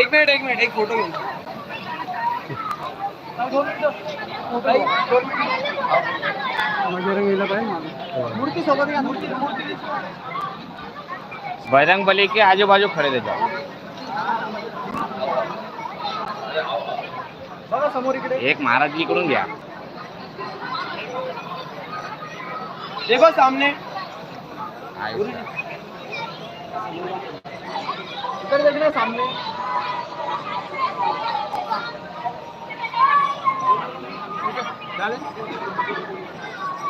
एक मिनिट एक मिनिट एक फोटो घेऊन मूर्ती सोबत घ्या मूर्ती मूर्ती बजरंग बली के आजू बाजू खड़े रह जाओ बघा समोर इकडे. एक महाराज जी करून घ्या. देखो सामने. इकडे देखना सामने.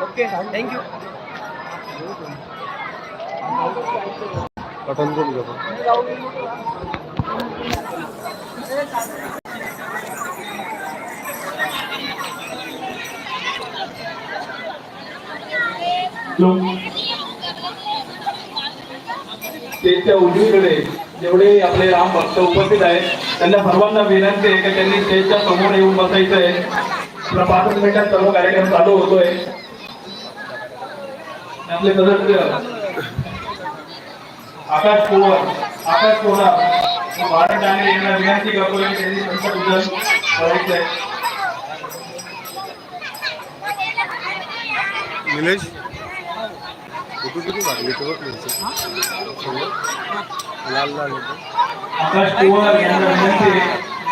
ओके थँक्यू पठाणकोट घेतो. स्टेजच्या उजवीकडे जेवढे आपले राम भक्त उपस्थित आहेत त्यांना सर्वांना विनंती आहे की त्यांनी स्टेजच्या समोर येऊन बसायचं आहे आपला पाच मिनिटात सर्व कार्यक्रम चालू होतोय. आपले सदस्य आकाश पोवर आकाश पोरा भारत आणि यांना विनंती करतोय त्यांनी संतपूजन करायचं आहे निलेश कुठे कुठे मारले तो लाल लाल आकाश पोवर यांना विनंती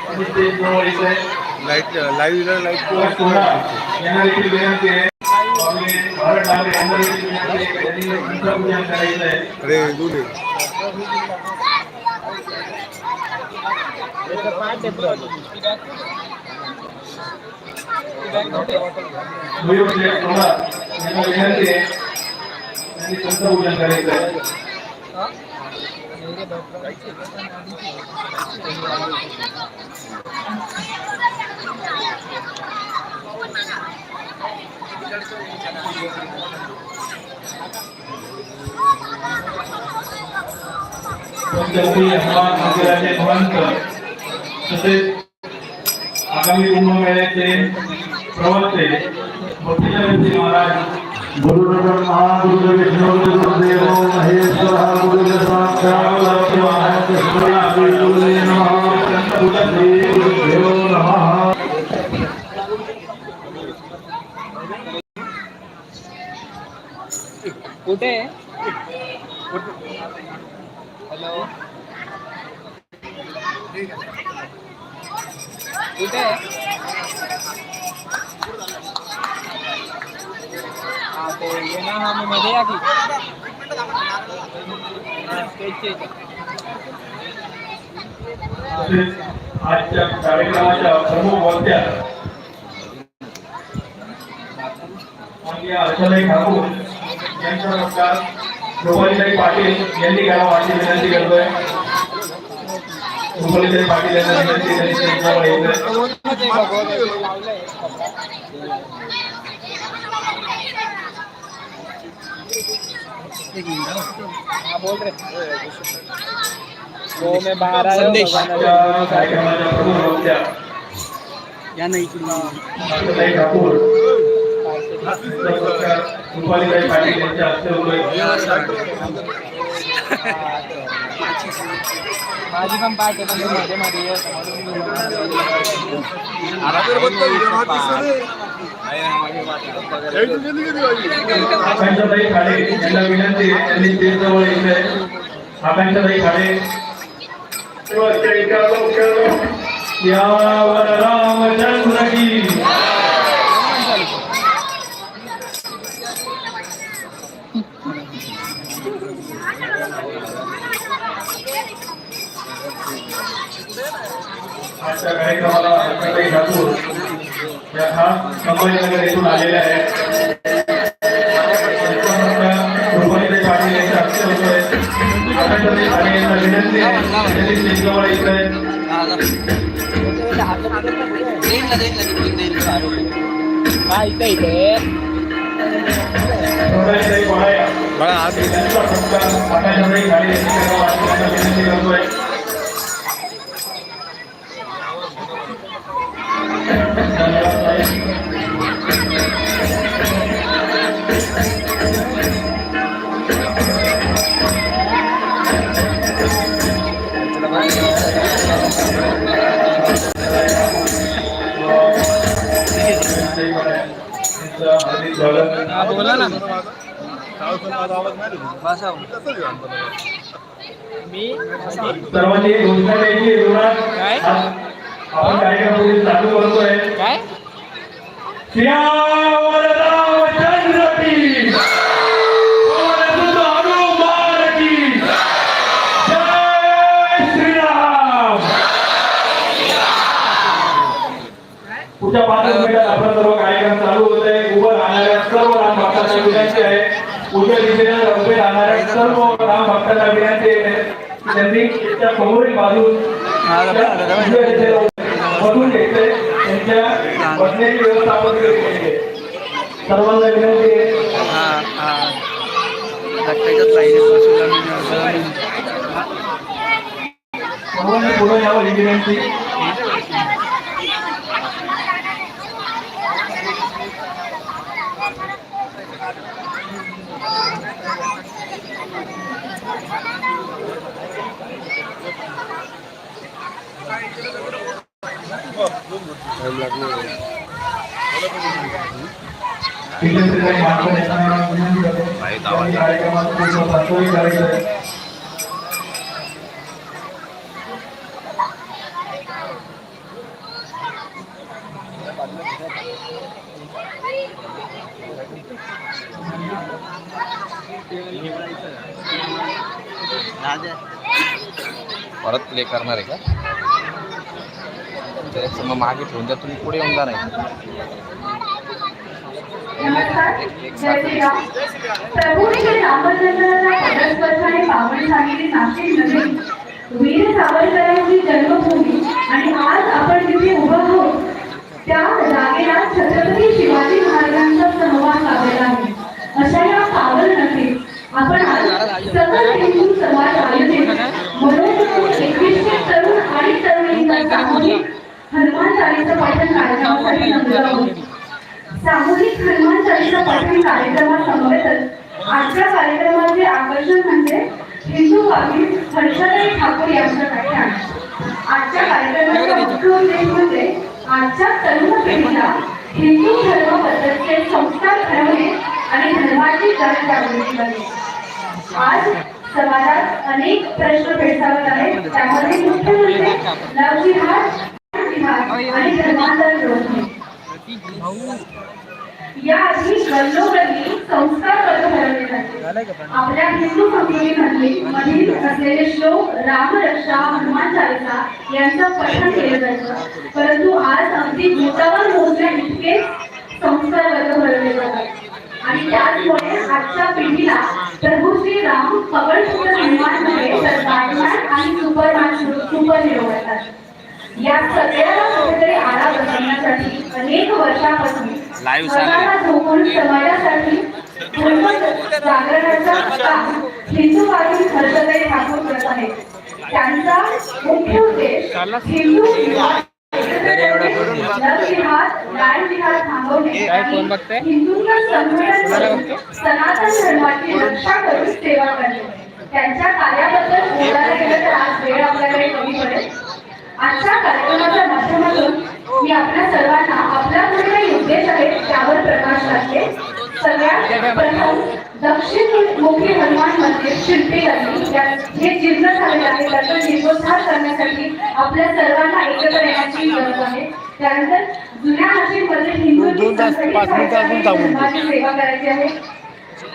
त्यांनी स्टेज जवळ यायचं आहे. लाइट लाईव्ह लाइट आकाश पोरा यांना देखील विनंती आहे. विनंती त्यांनी अरे यांना विनंती आहे. त्यांनी संतपूजन करायचं आहे. हनुमान मंदिराचे महंत तसेच आगामी कुंभमेळ्याचे प्रवक्ते भक्तीचंद्रजी महाराज गुरुर्ब्रह्मा गुरुर्विष्णू गुरुर्देवो महेश्वरः गुरुर्साक्षात् परब्रह्म तस्मै नमः कुठे? हॅलो? कुठे? हा ते ये ना हा मी मध्ये या की हा, स्टेजच्या इथं. तसेच आजच्या कार्यक्रमाच्या प्रमुख वक्त्या माननीय आशाताई ठाकूर यांचा सत्कार रुपालीताई पाटील यांनी करावा अशी विनंती करतोय रुपालीताई पाटील यांना विनंती त्यांनी स्टेजवर यायचंय. मध्ये भगवत वगैरे लावलंय हाँ बोल रहे वो मैं बाहर आया हूँ, भगवान आजच्या कार्यक्रमाच्या प्रमुख संदेश या नाही पाटील यांच्या हस्ते माझी पण पाठ आहे पण मी मध्ये मध्ये येत आकांक्षाताई खाडे यांना विनंती आहे त्यांनी स्टेज जवळ यायचंय आकांक्षाताई खाडे यावर रामचंद्र की आजच्या कार्यक्रमाला आकांक्षाताई ठाकूर या खास संभाजीनगर येथून आलेल्या आहेत. पाटील होतोय यांना विनंती आहे सोडायचंय, कोणाला? बाळा हात त्यांचा फक्त पाण्याच्या वेळी गाडी यायची तेव्हा वाचकांना विनंती करतोय. त्यांचं हार्दिक स्वागत. बोला ना सर्वांनी घोषणा द्यायची आहे जोरात. काय? आपण कार्यक्रम चालू करतोय. काय? पुढच्या पाच मिनिटात आपला सर्व कार्यक्रम चालू होत आहे उभं राहणाऱ्या सर्व राम भक्तांना विनंती आहे. उजव्या दिशेने उभे राहणाऱ्या सर्व राम भक्तांना विनंती आहे. त्यांनी त्या समोरील बाजूस बसून घ्यायचंय त्यांच्या बसण्याची व्यवस्था आपण केली सर्वांना विनंती आहे. सर्वांनी पुढे यावं ही विनंती. टाइम लागणार परत प्ले करणार आहे का? त्याचं मग मागे ठेवून द्या तुम्ही पुढे येऊन जा नाही नमस्कार जय श्रीराम प्रभूने रामचंद्राचा पदस्पर्शाने पावन झालेली नाशिक नगरी वीर सावरकरांची जन्मभूमी आणि आज आपण जिथे उभं आहोत त्या जागेला छत्रपती शिवाजी महाराजांचा सहवास लाभलेला आहे अशा या पावन नगरीत आपण आज सकल हिंदू समाज आयोजित म्हणून एकवीसशे तरुण आणि तरुणींचा सामूहिक हनुमान चालीसा पाठन कार्यक्रमासाठी जमलो आहोत सामूहिक हनुमान चालीसा पठण कार्यक्रमासमवेतच आजच्या कार्यक्रमाचे आकर्षण म्हणजे हिंदू कवी हर्षदाई ठाकूर यांचं व्याख्यान. आजच्या कार्यक्रमाचा मुख्य उद्देश म्हणजे आजच्या तरुण पिढीला हिंदू धर्माबद्दलचे संस्कार घडवणे आणि धर्माची जनजागृती करणे. आज समाजात अनेक प्रश्न भेडसावत आहेत. त्यामध्ये मुख्य म्हणजे लव जिहाद जिहाद गल्लोगल्ली संस्कार वर्ग भरवले जाते आपल्या हिंदू संस्कृतीमध्ये मधील असलेले श्लोक रामरक्षा हनुमान चालिसा यांचं पठण केलं जातं परंतु आज अगदी भूतावर मोजल्या इतके संस्कार वर्ग भरवले जातात. आणि त्याचमुळे आजच्या पिढीला प्रभू श्री राम पगडपुत्र निर्माण नव्हे तर बॅटमॅन आणि सुपरमॅन सुपर हिरो वाटतात या सगळ्याला कुठेतरी आळा बसवण्यासाठी अनेक वर्षापासून स्वतःला झोपून समाजासाठी धर्म जागरणाचा काम हिंदूवादी हर्षदाई ठाकूर करत आहेत. त्यांचा मुख्य उद्देश हिंदू लव जिहाद लाल जिहाद थांबवणे काय कोण आणि बघतंय? हिंदूंना संघटन कोणाला करून बघतोय? सनातन धर्माची रक्षा करून सेवा करणे त्यांच्या कार्याबद्दल बोलायला गेलं तर आज वेळ आपल्याकडे कमी पडेल. आजच्या कार्यक्रमाच्या माध्यमातून मी आपल्या सर्वांना आपल्या काही उद्देश आहेत त्यावर प्रकाश टाकते. सगळ्यात प्रथम दक्षिण मुखी हनुमान मंदिर शिल्पी हे जीर्ण झालेले आहे. त्याचा जीर्णोद्धार करण्यासाठी आपल्या सर्वांना एकत्र येण्याची गरज आहे. त्यानंतर जुन्या नाशिकमध्ये हिंदू सेवा करायची आहे.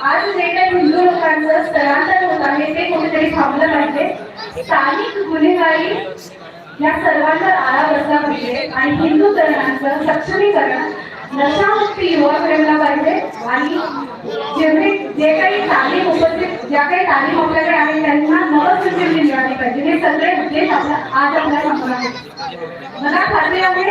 आज जे काही हिंदू लोकांचं स्थलांतर होत आहे ते कुठेतरी थांबलं पाहिजे. स्थानिक गुन्हेगारी या सर्वांवर आळा बसला पाहिजे आणि हिंदू तरुणांचं सक्षमीकरण नशामुक्ती युवा करायला पाहिजे. आणि जेवढे जे काही तालीम उपस्थित ज्या काही तालीम आपल्याकडे आहे त्यांना नवसंजीवनी मिळाली पाहिजे. हे सगळे उद्देश आपला आज आपल्यासमोर आहे. मला खात्री आहे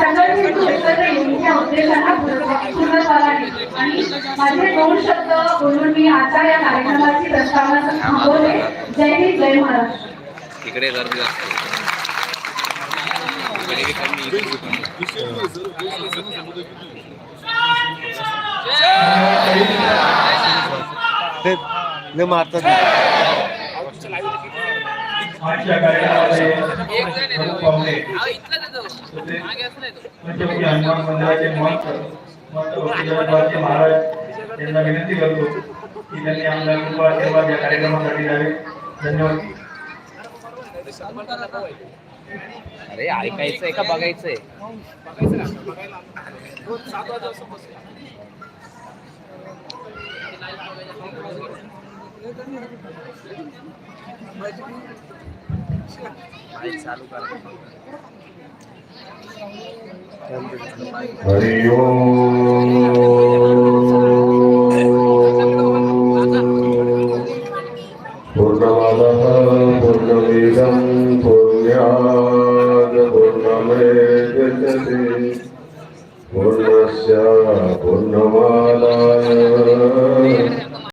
सगळे हिंदू एकत्र येऊन त्या उद्देशांना पूर्ण करावी आणि माझे दोन शब्द बोलून मी आता या कार्यक्रमाची प्रस्तावना थांबवले जय हिंद जय महाराष्ट्र. तिकडे गर्दी असते. इकडे मारतात महाराज यांना विनंती करतो की त्यांनी या कार्यक्रमासाठी धन्यवाद अरे ऐकायचंय का बघायचंय चालू